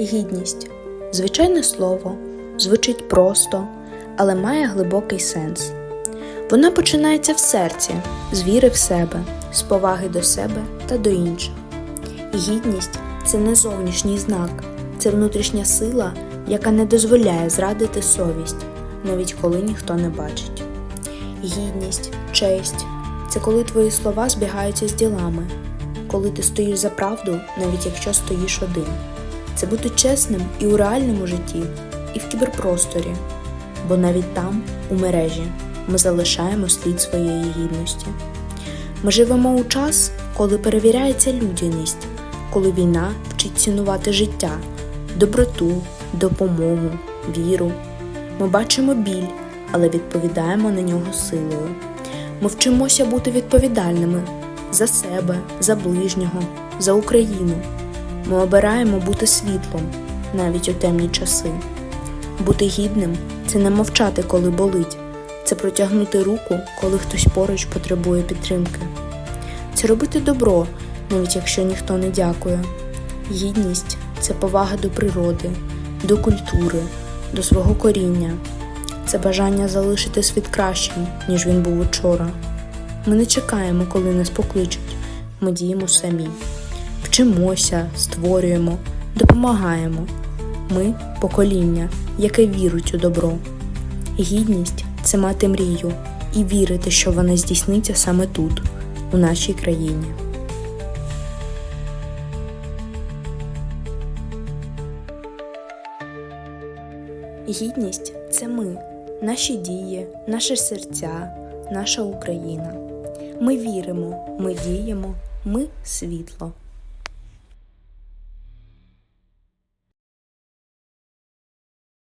Гідність звичайне слово, звучить просто, але має глибокий сенс. Вона починається в серці, з віри в себе, з поваги до себе та до інших. Гідність це не зовнішній знак, це внутрішня сила, яка не дозволяє зрадити совість, навіть коли ніхто не бачить. Гідність, честь це коли твої слова збігаються з ділами, коли ти стоїш за правду, навіть якщо стоїш один. Це бути чесним і у реальному житті, і в кіберпросторі, бо навіть там, у мережі, ми залишаємо слід своєї гідності. Ми живемо у час, коли перевіряється людяність, коли війна вчить цінувати життя, доброту, допомогу, віру. Ми бачимо біль, але відповідаємо на нього силою. Ми вчимося бути відповідальними за себе, за ближнього, за Україну. Ми обираємо бути світлом навіть у темні часи. Бути гідним це не мовчати, коли болить, це протягнути руку, коли хтось поруч потребує підтримки. Це робити добро, навіть якщо ніхто не дякує. Гідність це повага до природи, до культури, до свого коріння. Це бажання залишити світ кращим, ніж він був учора. Ми не чекаємо, коли нас покличуть, ми діємо самі. Вчимося, створюємо, допомагаємо. Ми покоління, яке вірить у добро. Гідність це мати мрію і вірити, що вона здійсниться саме тут, у нашій країні. Гідність це ми, наші дії, наші серця, наша Україна. Ми віримо, ми діємо, ми світло.